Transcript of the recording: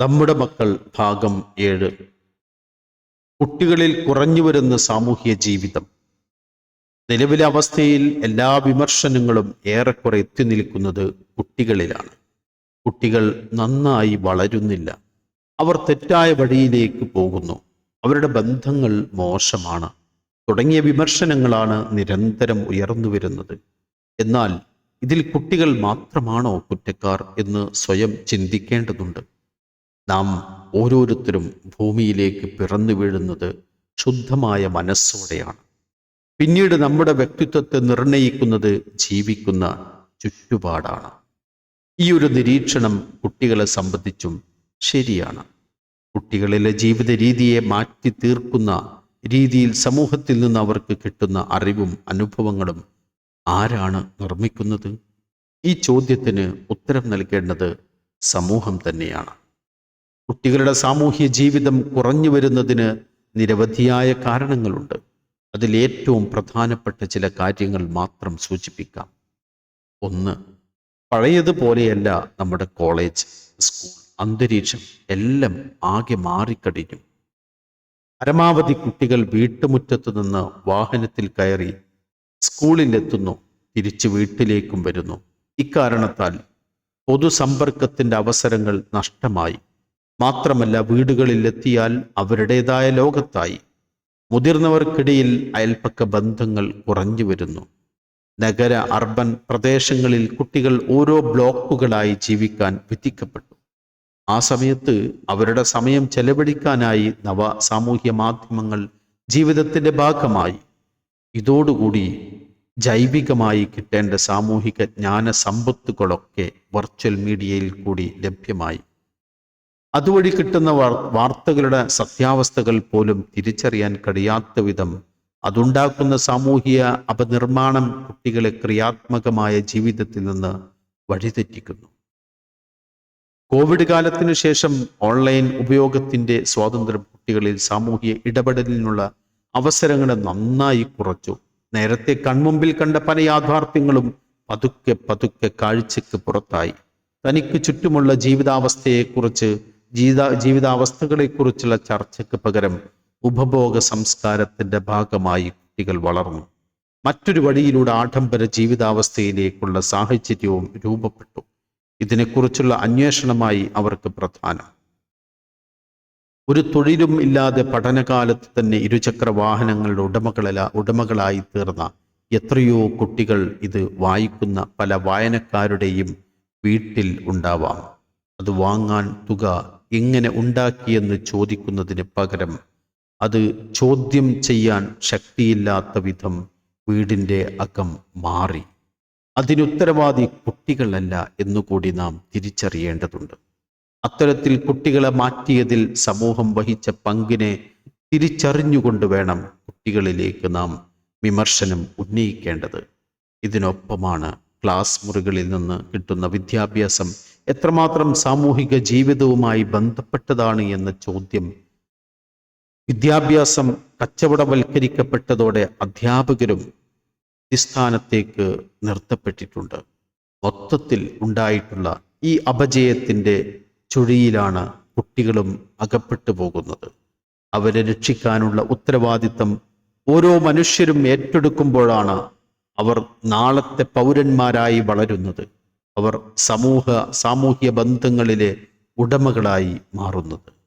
നമ്മുടെ മക്കൾ ഭാഗം ഏഴ്. കുട്ടികളിൽ കുറഞ്ഞു വരുന്ന സാമൂഹ്യ ജീവിതം. നിലവിലെ അവസ്ഥയിൽ എല്ലാ വിമർശനങ്ങളും ഏറെക്കുറെ എത്തി നിൽക്കുന്നത് കുട്ടികളിലാണ്. കുട്ടികൾ നന്നായി വളരുന്നില്ല. അവർ തെറ്റായ വഴിയിലേക്ക് പോകുന്നു. അവരുടെ ബന്ധങ്ങൾ മോശമാണ്. തുടങ്ങിയ വിമർശനങ്ങളാണ് നിരന്തരം ഉയർന്നു വരുന്നത്. എന്നാൽ ഇതിൽ കുട്ടികൾ മാത്രമാണോ കുറ്റക്കാർ എന്ന് സ്വയം ചിന്തിക്കേണ്ടതുണ്ട്. നാം ഓരോരുത്തരും ഭൂമിയിലേക്ക് പിറന്നു വീഴുന്നത് ശുദ്ധമായ മനസ്സോടെയാണ്. പിന്നീട് നമ്മുടെ വ്യക്തിത്വത്തെ നിർണയിക്കുന്നത് ജീവിക്കുന്ന ചുറ്റുപാടാണ്. ഈ ഒരു നിരീക്ഷണം കുട്ടികളെ സംബന്ധിച്ചും ശരിയാണ്. കുട്ടികളിലെ ജീവിത രീതിയെ മാറ്റി തീർക്കുന്ന രീതിയിൽ സമൂഹത്തിൽ നിന്ന് അവർക്ക് കിട്ടുന്ന അറിവും അനുഭവങ്ങളും ആരാണ് നിർമ്മിക്കുന്നത്? ഈ ചോദ്യത്തിന് ഉത്തരം നൽകേണ്ടത് സമൂഹം തന്നെയാണ്. കുട്ടികളുടെ സാമൂഹ്യ ജീവിതം കുറഞ്ഞു വരുന്നതിന് നിരവധിയായ കാരണങ്ങളുണ്ട്. അതിലേറ്റവും പ്രധാനപ്പെട്ട ചില കാര്യങ്ങൾ മാത്രം സൂചിപ്പിക്കാം. ഒന്ന് പഴയതുപോലെയല്ല നമ്മുടെ കോളേജ് സ്കൂൾ അന്തരീക്ഷം എല്ലാം ആകെ മാറിക്കഴിഞ്ഞു പരമാവധി കുട്ടികൾ വീട്ടുമുറ്റത്ത് നിന്ന് വാഹനത്തിൽ കയറി സ്കൂളിലെത്തുന്നു തിരിച്ചു വീട്ടിലേക്കും വരുന്നു. ഇക്കാരണത്താൽ പൊതുസമ്പർക്കത്തിന്റെ അവസരങ്ങൾ നഷ്ടമായി. മാത്രമല്ല വീടുകളിൽ എത്തിയാൽ അവരുടേതായ ലോകത്തായി. മുതിർന്നവർക്കിടയിൽ അയൽപ്പക്ക ബന്ധങ്ങൾ കുറഞ്ഞു വരുന്നു. നഗര അർബൻ പ്രദേശങ്ങളിൽ കുട്ടികൾ ഓരോ ബ്ലോക്കുകളായി ജീവിക്കാൻ വിധിക്കപ്പെട്ടു. ആ സമയത്ത് അവരുടെ സമയം ചെലവഴിക്കാനായി നവ സാമൂഹ്യ മാധ്യമങ്ങൾ ജീവിതത്തിന്റെ ഭാഗമായി. ഇതോടുകൂടി ജൈവികമായി കിട്ടേണ്ട സാമൂഹിക ജ്ഞാന സമ്പത്തുകളൊക്കെ വെർച്വൽ മീഡിയയിൽ കൂടി ലഭ്യമായി. അതുവഴി കിട്ടുന്ന വാർ- വാർത്തകളുടെ സത്യാവസ്ഥകൾ പോലും തിരിച്ചറിയാൻ കഴിയാത്ത വിധം അതുണ്ടാക്കുന്ന സാമൂഹിക അപനിർമ്മാണം കുട്ടികളെ ക്രിയാത്മകമായ ജീവിതത്തിൽ നിന്ന് വഴിതെറ്റിക്കുന്നു. കോവിഡ് കാലത്തിനു ശേഷം ഓൺലൈൻ ഉപയോഗത്തിന്റെ സ്വാതന്ത്ര്യം കുട്ടികളിൽ സാമൂഹിക ഇടപെടലിനുള്ള അവസരങ്ങൾ നന്നായി കുറച്ചു. നേരത്തെ കൺമുമ്പിൽ കണ്ട പല യാഥാർത്ഥ്യങ്ങളും പതുക്കെ പതുക്കെ കാഴ്ചയ്ക്ക് പുറത്തായി. തനിക്ക് ചുറ്റുമുള്ള ജീവിതാവസ്ഥയെക്കുറിച്ച് ജീവിത ജീവിതാവസ്ഥകളെക്കുറിച്ചുള്ള ചർച്ചയ്ക്ക് പകരം ഉപഭോഗ സംസ്കാരത്തിന്റെ ഭാഗമായി കുട്ടികൾ വളർന്നു. മറ്റൊരു വഴിയിലൂടെ ആഡംബര ജീവിതാവസ്ഥയിലേക്കുള്ള സാഹചര്യവും രൂപപ്പെട്ടു. ഇതിനെക്കുറിച്ചുള്ള അന്വേഷണമായി അവർക്ക് പ്രധാനം. ഒരു തൊഴിലും ഇല്ലാതെ പഠനകാലത്ത് തന്നെ ഇരുചക്ര വാഹനങ്ങളുടെ ഉടമകളല്ല ഉടമകളായി തീർന്ന എത്രയോ കുട്ടികൾ ഇത് വായിക്കുന്ന പല വായനക്കാരുടെയും വീട്ടിൽ ഉണ്ടാവാം. അത് വാങ്ങാൻ തുക എങ്ങനെ ഉണ്ടാക്കിയെന്ന് ചോദിക്കുന്നതിന് പകരം അത് ചോദ്യം ചെയ്യാൻ ശക്തിയില്ലാത്ത വിധം വീടിന്റെ അകം മാറി. അതിനുത്തരവാദി കുട്ടികളല്ല എന്നുകൂടി നാം തിരിച്ചറിയേണ്ടതുണ്ട്. അത്തരത്തിൽ കുട്ടികളെ മാറ്റിയതിൽ സമൂഹം വഹിച്ച പങ്കിനെ തിരിച്ചറിഞ്ഞുകൊണ്ട് വേണം കുട്ടികളിലേക്ക് നാം വിമർശനം ഉന്നയിക്കേണ്ടത്. ഇതിനൊപ്പമാണ് ക്ലാസ് മുറികളിൽ നിന്ന് കിട്ടുന്ന വിദ്യാഭ്യാസം എത്രമാത്രം സാമൂഹിക ജീവിതവുമായി ബന്ധപ്പെട്ടതാണ് എന്ന ചോദ്യം വിദ്യാഭ്യാസം കച്ചവടവൽക്കരിക്കപ്പെട്ടതോടെ അധ്യാപകരും അടിസ്ഥാനത്തേക്ക് നിർത്തപ്പെട്ടിട്ടുണ്ട്. മൊത്തത്തിൽ ഉണ്ടായിട്ടുള്ള ഈ അപജയത്തിന്റെ ചുഴിയിലാണ് കുട്ടികളും അകപ്പെട്ടു പോകുന്നത്. അവരെ രക്ഷിക്കാനുള്ള ഉത്തരവാദിത്തം ഓരോ മനുഷ്യരും ഏറ്റെടുക്കുമ്പോഴാണ് അവർ നാളത്തെ പൗരന്മാരായി വളരുന്നത്. അവർ സമൂഹ സാമൂഹ്യ ബന്ധങ്ങളിലെ ഉടമകളായി മാറുന്നത്.